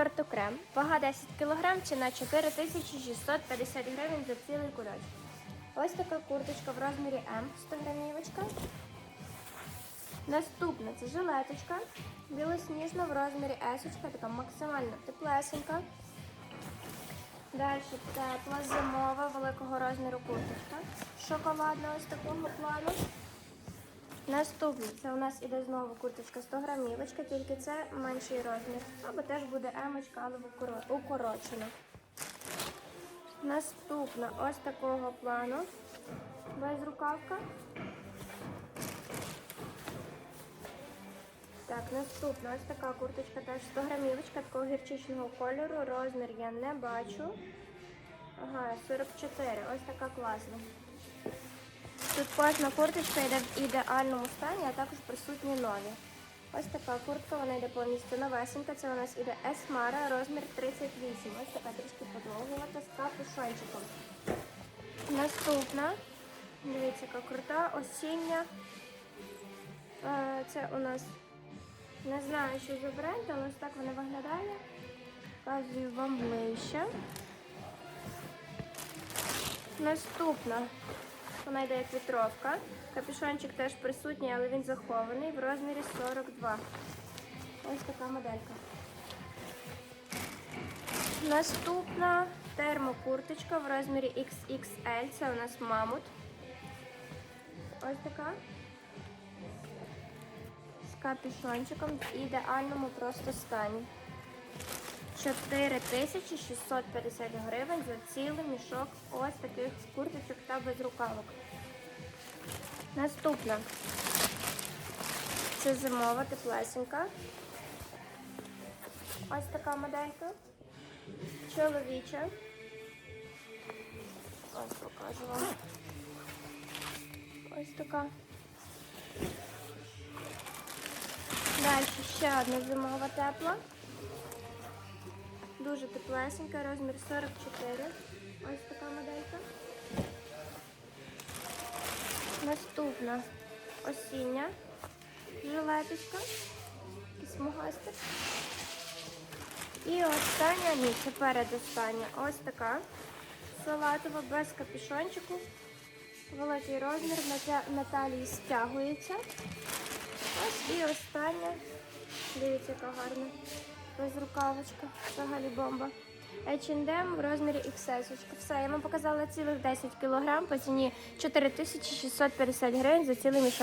сорту крем. Вага 10 кг, ціна 4650 гривень за цілий кульочок. Ось така курточка в розмірі М, 100 грамівочка. Наступна це жилеточка. Білосніжна в розмірі S, така максимально теплесенька. Далі тепла зимова великого розміру курточка. Шоколадна ось такого плану. Наступне це у нас іде знову курточка 100 грамівочка, тільки це менший розмір. Або теж буде емочка, але укорочена. Наступна ось такого плану. Безрукавка. Так, наступна ось така курточка теж 100 грамівочка такого гірчичного кольору. Розмір я не бачу. Ага, 44. Ось така класна. Тут кожна курточка йде в ідеальному стані, а також присутні нові. Ось така куртка, вона йде повністю новесенька. Це у нас іде Есмара, розмір 38. Ось така трішки подовгувата з капюшончиком. Наступна, дивіться, яка крута, осіння. Е, Це у нас не знаю, що за бренд, але ось так вона виглядає. Показую вам ближче. Наступна. Вона йде як вітровка. Капюшончик теж присутній, але він захований в розмірі 42. Ось така моделька. Наступна термокурточка в розмірі XXL. Це у нас мамут. Ось така. З капюшончиком в ідеальному просто стані. 4650 гривень за цілий мішок ось таких курточок та безрукавок. Наступна. Це зимова теплесенька. Ось така моделька. Чоловіча. Ось покажу вам. Ось така. Далі ще одна зимова тепла. Дуже теплесенька, розмір 44. Ось така моделька. Наступна осіння жилеточка. І. І остання, ні, це передостання. Ось така. Салатова без капюшончику. Великий розмір на талії стягується. Ось і остання. Дивіться, яка гарна. Безрукавочка. Взагалі бомба. H&M в розмірі XS. Все, я вам показала цілих 10 кг по ціні 4650 гривень за цілий мішок.